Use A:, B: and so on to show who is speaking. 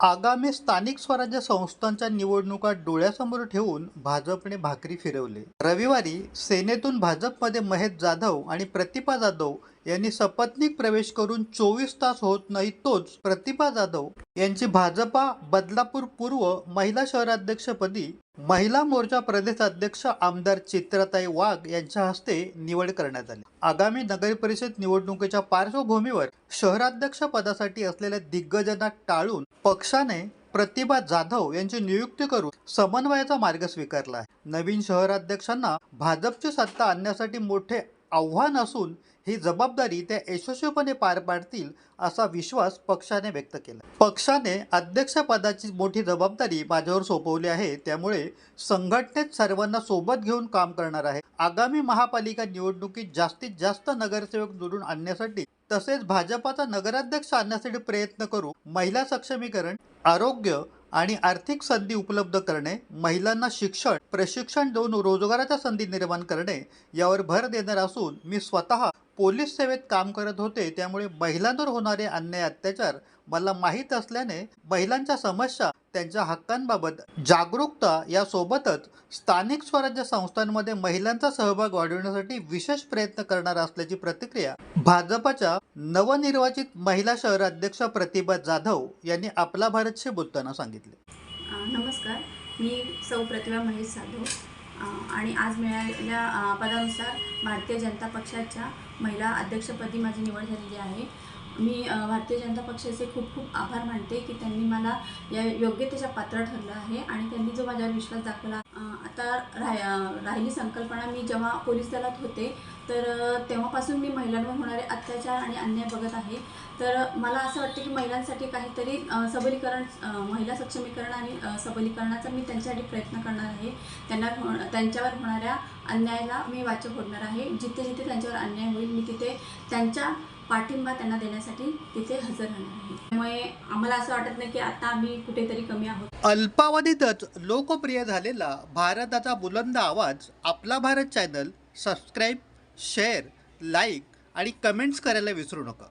A: आगामी स्थानिक स्वराज्य संस्थांच्या निवडणुका डोळ्यासमोर ठेवून भाजपने भाकरी फिरवली. रविवारी सेनेतून भाजपमध्ये महेश जाधव आणि प्रतिभा जाधव यांनी सपत्नीक प्रवेश करून चोवीस तास होत नाही तोच प्रतिभा जाधव यांची भाजपा बदलापूर पूर्व महिला शहराध्यक्षपदी महिला मोर्चा प्रदेशाध्यक्ष आमदार चित्रताई वाघ यांच्या हस्ते निवड करण्यात आली. आगामी नगर परिषद निवडणुकीच्या पार्श्वभूमीवर शहराध्यक्ष पदासाठी असलेल्या दिग्गजांना टाळून पक्षाने प्रतिभा जाधव यांची नियुक्ती करून समन्वयाचा मार्ग स्वीकारला. आहे नवीन शहराध्यक्षांना भाजपची सत्ता आणण्यासाठी मोठे आव्हान असून ही जबाबदारी त्या यशस्वीपणे पार पाडतील असा विश्वास पक्षाने व्यक्त केला. पक्षाने अध्यक्षपदाची मोठी जबाबदारी माझ्यावर सोपवली आहे त्यामुळे संघटनेत सर्वांना सोबत घेऊन काम करणार आहे. आगामी महापालिका निवडणुकीत जास्तीत जास्त नगरसेवक निवडून आणण्यासाठी तसेच भाजपाचा नगराध्यक्ष आणण्यासाठी प्रयत्न करू महिला सक्षमीकरण आरोग्य आणि आर्थिक संधी उपलब्ध करणे महिलांना शिक्षण प्रशिक्षण देऊन रोजगाराच्या संधी निर्माण करणे यावर भर देणार असून मी स्वतः पोलीस सेवेत काम करत होते त्यामुळे महिलांवर होणारे अन्याय अत्याचार मला माहीत असल्याने महिलांच्या समस्या त्यांच्या हक्कांबाबत जागरूकता यासोबतच स्थानिक स्वराज्य संस्थांमध्ये महिलांचा सहभाग वाढवण्यासाठी विशेष प्रयत्न करणार असल्याची प्रतिक्रिया भाजपच्या नवनिर्वाचित महिला शहराध्यक्ष प्रतिभा जाधव यांनी आपला भारतशी बोलताना सांगितले.
B: नमस्कार. मी सौ प्रतिभा महेश जाधव. आणि आज मिळालेल्या पदानुसार भारतीय जनता पक्षाच्या महिला अध्यक्षपदी माझी निवड झालेली आहे. मी भारतीय जनता पक्षाचे खूप खूप आभार मानते की त्यांनी मला या योग्यतेच्या पात्र ठरलं आहे आणि त्यांनी जो माझ्यावर विश्वास दाखवला आता राह राहिली संकल्पना मी जेव्हा पोलीस दलात होते तर तेव्हापासून मी महिलांवर होणारे अत्याचार आणि अन्याय बघत आहे. तर मला असं वाटतं की महिलांसाठी काहीतरी सबलीकरण महिला सक्षमीकरण आणि सबलीकरणाचा मी त्यांच्यासाठी प्रयत्न करणार आहे. त्यांना त्यांच्यावर होणाऱ्या अन्यायाला मी वाचा फोडणार आहे. जिथे जिथे त्यांच्यावर अन्याय होईल मी तिथे त्यांच्या पाठिंबा त्यांना देण्यासाठी तिथे हजर राहणार आहे. त्यामुळे आम्हाला असं वाटत नाही की आता आम्ही कुठेतरी कमी आहोत.
A: अल्पावधीतच लोकप्रिय झालेला भारताचा बुलंद आवाज आपला Bharat channel subscribe share like आणि कमेंट्स करायला विसरू नका.